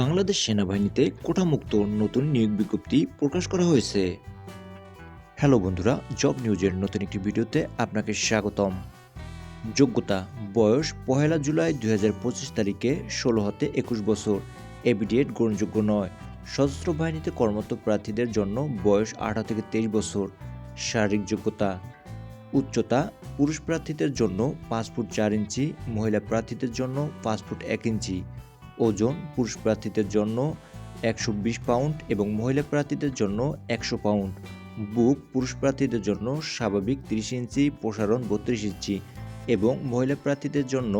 বাংলাদেশ সেনাবাহিনীতে কোটামুক্ত নতুন নিয়োগ বিজ্ঞপ্তি প্রকাশ করা হয়েছে। হ্যালো বন্ধুরা, জব নিউজের নতুন একটি ভিডিওতে আপনাকে স্বাগতম। যোগ্যতা, বয়স পহেলা জুলাই দুই হাজার পঁচিশ তারিখে ষোলো হতে একুশ বছর, এবিডিএড গ্রহণযোগ্য নয়। সশস্ত্র বাহিনীতে কর্মরত প্রার্থীদের জন্য বয়স আঠারো থেকে তেইশ বছর। শারীরিক যোগ্যতা, উচ্চতা, পুরুষ প্রার্থীদের জন্য পাঁচ ফুট চার ইঞ্চি, মহিলা প্রার্থীদের জন্য পাঁচ ফুট এক ইঞ্চি। ওজন পুরুষ প্রার্থীদের জন্য একশো বিশ পাউন্ড এবং মহিলা প্রার্থীদের জন্য একশো পাউন্ড। বুক পুরুষ প্রার্থীদের জন্য স্বাভাবিক তিরিশ ইঞ্চি, প্রসারণ বত্রিশ ইঞ্চি এবং মহিলা প্রার্থীদের জন্য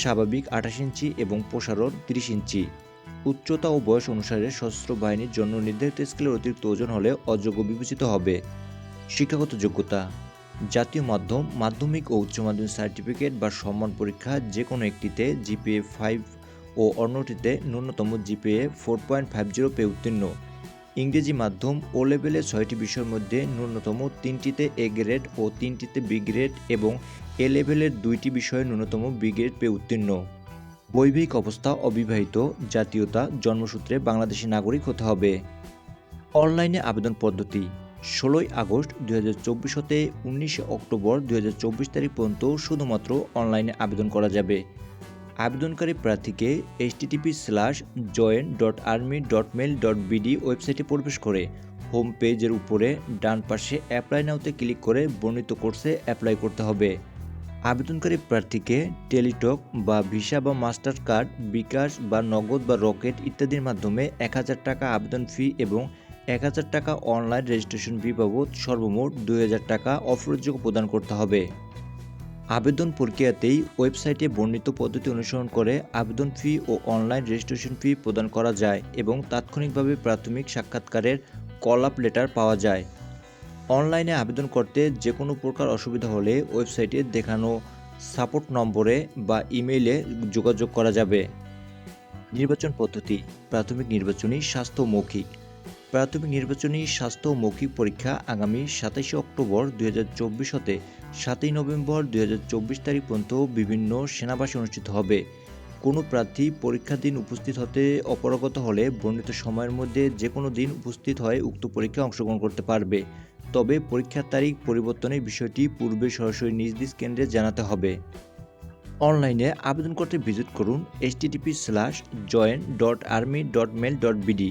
স্বাভাবিক আঠাশ ইঞ্চি এবং প্রসারণ তিরিশ ইঞ্চি। উচ্চতা ও বয়স অনুসারে সশস্ত্র বাহিনীর জন্য নির্ধারিত স্কেলের অতিরিক্ত ওজন হলে অযোগ্য বিবেচিত হবে। শিক্ষাগত যোগ্যতা, জাতীয় মাধ্যম, মাধ্যমিক ও উচ্চ মাধ্যমিক সার্টিফিকেট বা সম্মান পরীক্ষা যে কোনো একটিতে জিপিএ ফাইভ ও অন্যটিতে ন্যূনতম GPA four point five zero পেয়ে উত্তীর্ণ। ইংরেজি মাধ্যম ও লেভেলে ছয়টি বিষয়ের মধ্যে ন্যূনতম তিনটিতে এ গ্রেড ও তিনটিতে বি গ্রেড এবং এ লেভেলের দুইটি বিষয়ে ন্যূনতম বি গ্রেড পেয়ে উত্তীর্ণ। বৈবাহিক অবস্থা অবিবাহিত, জাতীয়তা, জন্মসূত্রে বাংলাদেশি নাগরিক হতে হবে। অনলাইনে আবেদন পদ্ধতি, ষোলোই আগস্ট দুই হতে উনিশে অক্টোবর দুই হাজার চব্বিশ তারিখ পর্যন্ত শুধুমাত্র অনলাইনে আবেদন করা যাবে। আবেদনকারী প্রার্থীকে HTTP slash join dot army dot mail dot BD ওয়েবসাইটে প্রবেশ করে হোম পেজের উপরে ডান পাশে অ্যাপ্লাই নাওতে ক্লিক করে বর্ণিত কোর্সে অ্যাপ্লাই করতে হবে। আবেদনকারী প্রার্থীকে টেলিটক বা ভিসা বা মাস্টার কার্ড, বিকাশ বা নগদ বা রকেট ইত্যাদির মাধ্যমে এক হাজার টাকা আবেদন ফি এবং এক হাজার টাকা অনলাইন রেজিস্ট্রেশন ফি বাবদ সর্বমোট দুই হাজার টাকা অফরযোগ্য প্রদান করতে হবে। আবেদন প্রক্রিয়াতেই ওয়েবসাইটে বর্ণিত পদ্ধতি অনুসরণ করে আবেদন ফি ও অনলাইন রেজিস্ট্রেশন ফি প্রদান করা যায় এবং তাৎক্ষণিকভাবে প্রাথমিক সাক্ষাৎকারের কল আপ লেটার পাওয়া যায়। অনলাইনে আবেদন করতে যে কোনো প্রকার অসুবিধা হলে ওয়েবসাইটে দেখানো সাপোর্ট নম্বরে বা ইমেইলে যোগাযোগ করা যাবে। নির্বাচন পদ্ধতি, প্রাথমিক নির্বাচনী স্বাস্থ্য মৌখিক। প্রাথমিক নির্বাচনী স্বাস্থ্য মৌখিক পরীক্ষা আগামী সাতাশে অক্টোবর দুই হতে সাতই নভেম্বর দুই হাজার চব্বিশ তারিখ পর্যন্ত বিভিন্ন সেনাবাসে অনুষ্ঠিত হবে। কোনো প্রার্থী পরীক্ষার দিন উপস্থিত হতে অপরগত হলে বর্ণিত সময়ের মধ্যে যে কোনো দিন উপস্থিত হয় উক্ত পরীক্ষায় অংশগ্রহণ করতে পারবে। তবে পরীক্ষার তারিখ পরিবর্তনের বিষয়টি পূর্বে সরাসরি নিজ নিজ কেন্দ্রে জানাতে হবে। অনলাইনে আবেদন করতে ভিজিট করুন HTTP slash join dot army dot mail dot BD